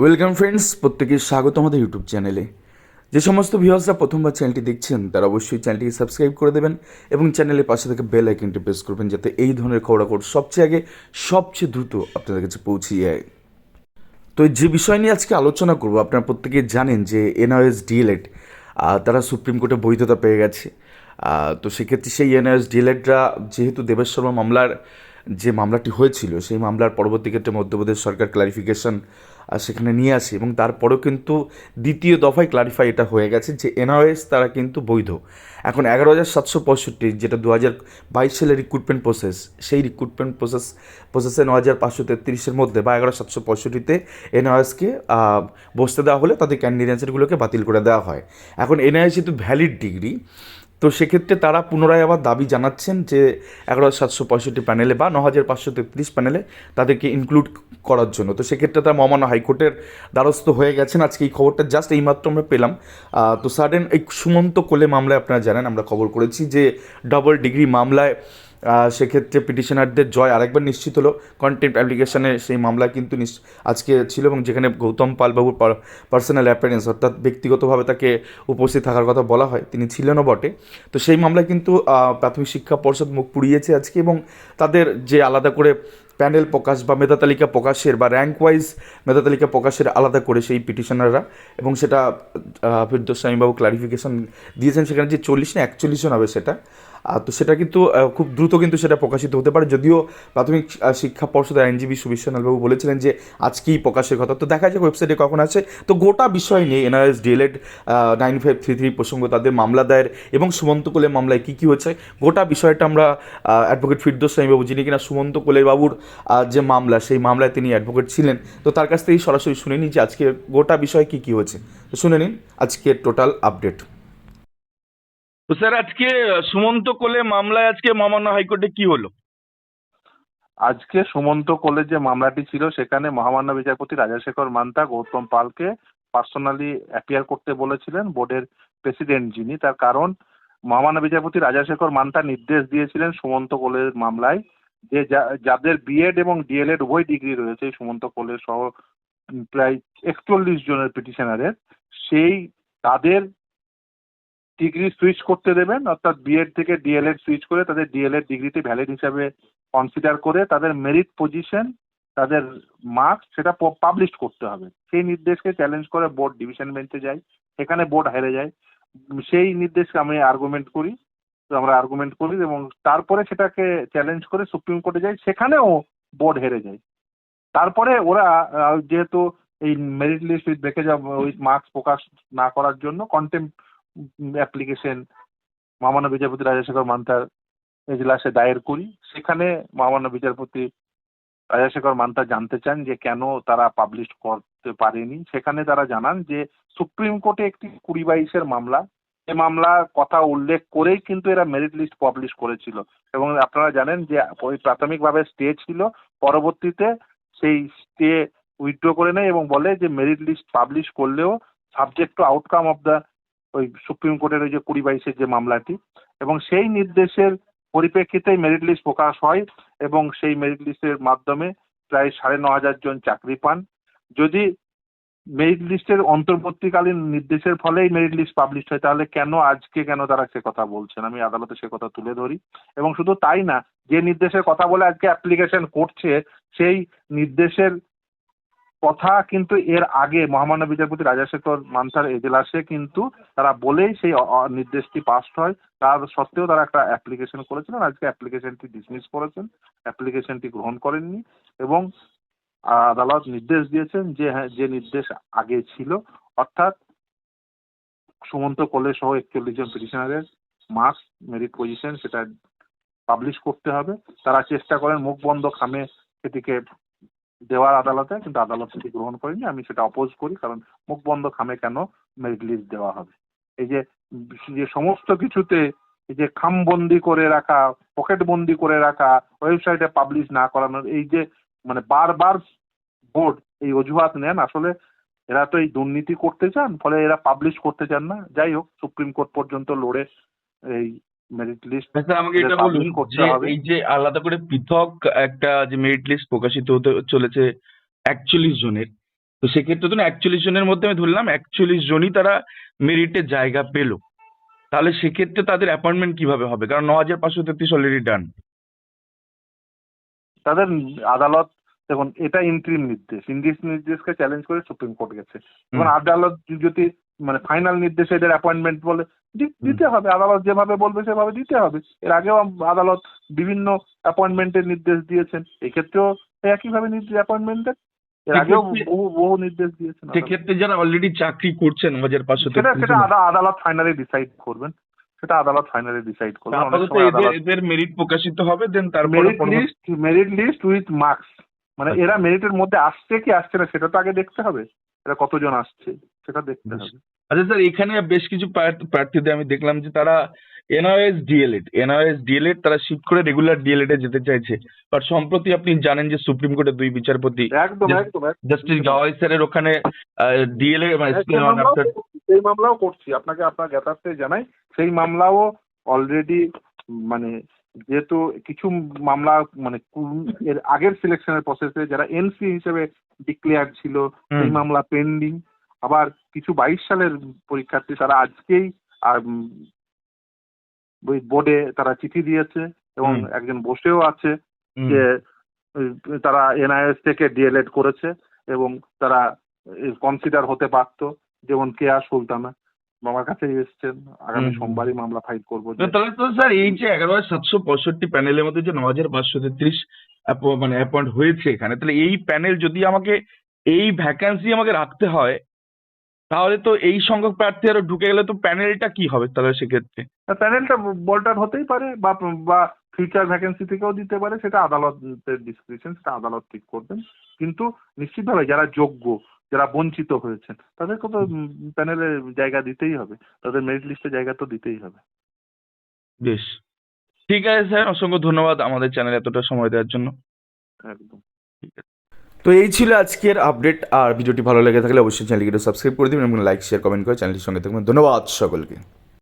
Welcome friends প্রত্যেকে স্বাগত আমাদের ইউটিউব চ্যানেলে যে সমস্ত ভিউয়ার্সরা প্রথমবার চ্যানেলটি দেখছেন, তারা অবশ্যই চ্যানেলটিকে সাবস্ক্রাইব করে দেবেন এবং চ্যানেলের পাশে থেকে বেল আইকনটি প্রেস করবেন যাতে এই ধরনের খবরাখবর সবচেয়ে আগে, সবচেয়ে দ্রুত আপনাদের কাছে পৌঁছে যায়। তো যে বিষয় নিয়ে আজকে আলোচনা করব, আপনারা প্রত্যেকেই জানেন যে এনআইএস ডিএলএড তারা সুপ্রিম কোর্টে বৈধতা পেয়ে গেছে। তো সেক্ষেত্রে সেই এনআইএস ডিএলএডরা যেহেতু দেবেশ শর্মা মামলার যে মামলাটি হয়েছিল, সেই মামলার পরবর্তী ক্ষেত্রে মধ্যপ্রদেশ সরকার ক্লারিফিকেশন সেখানে নিয়ে আসি এবং তারপরেও কিন্তু দ্বিতীয় দফায় ক্লারিফাই এটা হয়ে গেছে যে এনআরএস তারা কিন্তু বৈধ। এখন এগারো হাজার সাতশো পঁয়ষট্টি, যেটা দু হাজার বাইশ সালের রিক্রুটমেন্ট প্রসেস সেই রিক্রুটমেন্ট প্রসেস প্রসেসে ন হাজার পাঁচশো তেত্রিশের মধ্যে বা এগারো সাতশো পঁয়ষট্টিতে এনআরএসকে বসতে দেওয়া হলে তাদের ক্যান্ডিডেন্সিগুলোকে বাতিল করে দেওয়া হয়। এখন এনআইএস যেহেতু ভ্যালিড ডিগ্রি তো সেক্ষেত্রে তারা পুনরায় আবার দাবি জানাচ্ছেন যে এগারো সাতশো পঁয়ষট্টি প্যানেলে বা ন হাজার পাঁচশো তেত্রিশ প্যানেলে তাদেরকে ইনক্লুড করার জন্য। তো সেক্ষেত্রে তারা মহামান্য হাইকোর্টের দ্বারস্থ হয়ে গেছেন। আজকে এই খবরটা জাস্ট এইমাত্র আমরা পেলাম। তো সাডেন এই সুমন্ত কোলে মামলায় আপনারা জানেন, আমরা খবর করেছি যে ডবল ডিগ্রি মামলায় সেক্ষেত্রে পিটিশনারদের জয় আরেকবার নিশ্চিত হলো। কন্টেন্ট অ্যাপ্লিকেশনে সেই মামলা কিন্তু আজকে ছিল এবং যেখানে গৌতম পালবাবুর পার্সোনাল অ্যাপিয়ারেন্স অর্থাৎ ব্যক্তিগতভাবে তাকে উপস্থিত থাকার কথা বলা হয়, তিনি ছিলেনও বটে। তো সেই মামলায় কিন্তু প্রাথমিক শিক্ষা পর্ষদ মুখ পুড়িয়েছে আজকে এবং তাদের যে আলাদা করে প্যানেল প্রকাশ বা মেধা তালিকা প্রকাশের বা র্যাঙ্ক ওয়াইজ মেধা তালিকা প্রকাশের আলাদা করে সেই পিটিশনাররা এবং সেটা হাফিদ্দোস্বামীবাবু ক্লারিফিকেশান দিয়েছেন সেখানে যে চল্লিশ না একচল্লিশ জন হবে সেটা। তো সেটা কিন্তু খুব দ্রুত কিন্তু সেটা প্রকাশিত হতে পারে। যদিও প্রাথমিক শিক্ষা পর্ষদের আইনজীবী সুবিশ্বনাথবাবু বলেছিলেন যে, আজকেই প্রকাশের কথা। তো দেখা যাক ওয়েবসাইটে কখন আছে। তো গোটা বিষয় নিয়ে NRS, DElEd nine five three three প্রসঙ্গ, তাদের মামলা দায়ের এবং সুমন্ত কোলের মামলায় কী কী হচ্ছে গোটা বিষয়টা আমরা অ্যাডভোকেট ফিরদোস স্বামীবাবু যিনি কিনা সুমন্ত কোলের বাবুর যে মামলা, সেই মামলায় তিনি অ্যাডভোকেট ছিলেন। তো তার কাছ থেকেই সরাসরি শুনে নিই যে আজকে গোটা বিষয় কী কী হয়েছে। তো শুনে নিন আজকে টোটাল আপডেট তো স্যার, আজকে সুমন্ত কোলে মামলায় আজকে মহামান্য হাইকোর্টে কি হলো? আজকে সুমন্ত কোলের যে মামলাটি ছিল, সেখানে মহামান্য বিচারপতি রাজাশেখর মান্তা, গৌতম পালকে পার্সোনালি অ্যাপিয়ার করতে বলেছিলেন, বোর্ডের প্রেসিডেন্ট যিনি। তার কারণ, মহামান্য বিচারপতি রাজাশেখর মান্তা নির্দেশ দিয়েছিলেন সুমন্ত কোলের মামলায় যে যা- যাদের বিএড এবং ডিএলএড উভয় ডিগ্রি রয়েছে, সুমন্ত কোলের সহ প্রায় একচল্লিশ জনের পিটিশনারের, সেই তাদের ডিগ্রি সুইচ করতে দেবেন, অর্থাৎ বিএড থেকে ডিএলএড সুইচ করে তাদের ডিএলএড ডিগ্রিতে ভ্যালিড হিসাবে কনসিডার করে তাদের মেরিট পজিশন তাদের মার্কস সেটা পাবলিশ করতে হবে। সেই নির্দেশকে চ্যালেঞ্জ করে বোর্ড ডিভিশন বেঞ্চে যায় সেখানে বোর্ড হেরে যায় সেই নির্দেশকে আমি আর্গুমেন্ট করি, আমরা আর্গুমেন্ট করি এবং তারপরে সেটাকে চ্যালেঞ্জ করে সুপ্রিম কোর্টে যাই, সেখানেও বোর্ড হেরে যায়। তারপরে ওরা যেহেতু এই মেরিট লিস্ট উইথ দেখে যাব উইথ মার্কস প্রকাশ না করার জন্য কন্টেম্প অ্যাপ্লিকেশন বিচারপতি রাজাশেখর মান্তার এজলাসে দায়ের করি। সেখানে মহামান্য বিচারপতি রাজাশেখর মান্তা জানতে চান যে কেন তারা পাবলিশ করতে পারেনি। সেখানে তারা জানান যে সুপ্রিম কোর্টে একটি কুড়ি বাইশের মামলা। এ মামলার কথা উল্লেখ করেই কিন্তু এরা মেরিট লিস্ট পাবলিশ করেছিল। এবং আপনারা জানেন যে ওই প্রাথমিকভাবে স্টে ছিল। পরবর্তীতে সেই স্টে উইথড্র করে নেয় এবং বলে যে মেরিট লিস্ট পাবলিশ করলেও subject to outcome of the ওই সুপ্রিম কোর্টের ওই যে কুড়ি বাইশের যে মামলাটি, এবং সেই নির্দেশের পরিপ্রেক্ষিতেই মেরিট লিস্ট প্রকাশ হয় এবং সেই মেরিট লিস্টের মাধ্যমে প্রায় সাড়ে ন হাজার জন চাকরি পান। যদি মেরিট লিস্টের অন্তর্বর্তীকালীন নির্দেশের ফলেই মেরিট লিস্ট পাবলিশ হয়, তাহলে কেন আজকে কেন তারা সে কথা বলছেন? আমি আদালতে সে কথা তুলে ধরি। এবং শুধু তাই না, যে নির্দেশের কথা বলে আজকে অ্যাপ্লিকেশন করছে, সেই নির্দেশের কথা কিন্তু এর আগে মহামান্য বিচারপতি রাজাশেখর মান্থার এজলাসে কিন্তু তারা বলেই সেই নির্দেশটি পাস্ট হয়। তার সত্ত্বেও তারা একটা অ্যাপ্লিকেশন করেছিলেন। আজকে অ্যাপ্লিকেশনটি ডিসমিস করেছেন। অ্যাপ্লিকেশনটি গ্রহণ করেননি এবং আদালত নির্দেশ দিয়েছেন যে হ্যাঁ যে নির্দেশ আগে ছিল, অর্থাৎ সুমন্ত কোলে সহ একচল্লিশ জন পিটিশনারের মার্কস মেরিট পজিশন সেটা পাবলিশ করতে হবে। তারা চেষ্টা করেন মুখ বন্ধ খামে সেটিকে দেওয়ার আদালতে, কিন্তু আদালত সেটি গ্রহণ করেনি আমি সেটা অপোজ করি, কারণ মুখ বন্ধ খামে কেন? মেরিট লিস্ট দেওয়া হবে। এই যে যে সমস্ত কিছুতে এই যে খামবন্দি করে রাখা পকেট বন্দি করে রাখা ওয়েবসাইটে পাবলিশ না করানোর, এই যে মানে বারবার বোর্ড এই অজুহাত নেন, আসলে এরা তো এই দুর্নীতি করতে চান, ফলে এরা পাবলিশ করতে চান না। যাই হোক সুপ্রিম কোর্ট পর্যন্ত লড়ে এই মেরিট লিস্ট স্যার আমাকে এটা বলুন যে এই যে আলাদা করে পৃথক একটা যে মেরিট লিস্ট প্রকাশিত হতে চলেছে একচল্লিশ জনের তো সেক্ষেত্রে তো একচল্লিশ জনের মধ্যে আমি ধরলাম একচল্লিশ জনই তারা মেরিটে জায়গা পেল। তাহলে সেক্ষেত্রে তাদের অ্যাপয়েন্টমেন্ট কীভাবে হবে? কারণ ন হাজার পাঁচশো তেত্রিশ অলরেডি ডান তাদের আদালত দেখুন এটা ইন্ট্রিম নির্দেশ। ইন্ডিস নির্দেশকে চ্যালেঞ্জ করে সুপ্রিম কোর্ট গেছে। এবং আদালত যদি মানে ফাইনাল নির্দেশে এদের অ্যাপয়েন্টমেন্ট বলে দিতে হবে। আদালত যেভাবে বলবে সেভাবে দিতে হবে। এর আগেও আদালত বিভিন্ন অ্যাপয়েন্টমেন্টের নির্দেশ দিয়েছেন। এক্ষেত্রেও একইভাবে নির্দেশ অ্যাপয়েন্টমেন্টের এর আগেও বহু বহু নির্দেশ দিয়েছেন সেক্ষেত্রে যারা অলরেডি চাকরি করছেন হাজার পাঁচশো সেটা সেটা আদা- আদালত ফাইনালি ডিসাইড করবেন। সেটা আদালত ফাইনালি ডিসাইড আপাতত এদের এদের মেরিট প্রকাশিত হবে দেন তারপরে merit list merit list with marks মানে আচ্ছা। এরা মেরিটের মধ্যে আসছে কি আসছে না সেটা তো আগে দেখতে হবে। এরা কতজন আসছে? সেটা দেখতে হবে। আচ্ছা স্যার এখানে বেশ কিছু প্রার্থ- প্রার্থীদের আমি দেখলাম যে তারা এনআরএস ডিএলএড এনআরএস ডিএলএড তারা শিফট করে রেগুলার ডিএলএড এ যেতে চাইছে। বাট সম্প্রতি আপনি জানেন যে সুপ্রিম কোর্টের দুই বিচারপতি একদম একদম। জাস্টিস গাওয়াই স্যারের ওখানে ডিএলএড মানে হ্যাঁ, সেই মামলাও করছি, আপনাকে আপনার জ্ঞাতার্থে জানাই। সেই মামলাও অলরেডি মানে যেহেতু কিছু মামলা মানে এর আগের সিলেকশনের প্রসেসে যারা এনসি হিসেবে ডিক্লেয়ার ছিল সেই মামলা পেন্ডিং আবার কিছু বাইশ সালের পরীক্ষার্থী তারা আজকেই আর ওই বোর্ডে তারা চিঠি দিয়েছে এবং একজন বসেও আছে যে তারা এনআইএস থেকে ডিএলএড করেছে এবং তারা কনসিডার হতে পারত যেমন কেয়া সুলতানা আমার কাছে এসছেন। আগামী সোমবারই মামলা ফাইল করব তাহলে তো স্যার এই যে এগারো হাজার সাতশো পঁয়ষট্টি প্যানেলের মধ্যে যে ন হাজার পাঁচশো তেত্রিশ মানে অ্যাপয়েন্ট হয়েছে এখানে তাহলে এই প্যানেল যদি আমাকে এই ভ্যাকান্সি আমাকে রাখতে হয় তাহলে তো এই সংখ্যক প্রার্থী আরও ঢুকে গেলে তো প্যানেলটা কি হবে তাহলে সেক্ষেত্রে? প্যানেলটা বল্টার হতেই পারে বা বা ফিউচার ভ্যাকেন্সি থেকেও দিতে পারে সেটা আদালতের ডিসক্রিপশন সেটা আদালত ঠিক করবেন। কিন্তু নিশ্চিতভাবে যারা যোগ্য যারা বঞ্চিত হয়েছেন তাদেরকে তো প্যানেলে জায়গা দিতেই হবে। তাদের মেরিট লিস্টে জায়গা তো দিতেই হবে। বেশ। ঠিক আছে স্যার অসংখ্য ধন্যবাদ আমাদের চ্যানেলে এতটা সময় দেওয়ার জন্য। একদম। তো এই ছিল আজকের আপডেট আর ভিডিওটি ভালো লেগে থাকলে অবশ্যই চ্যানেলটিকে সাবস্ক্রাইব করে দিবেন এবং লাইক শেয়ার কমেন্ট করে চ্যানেলটির সঙ্গে থাকবেন। ধন্যবাদ সকলকে।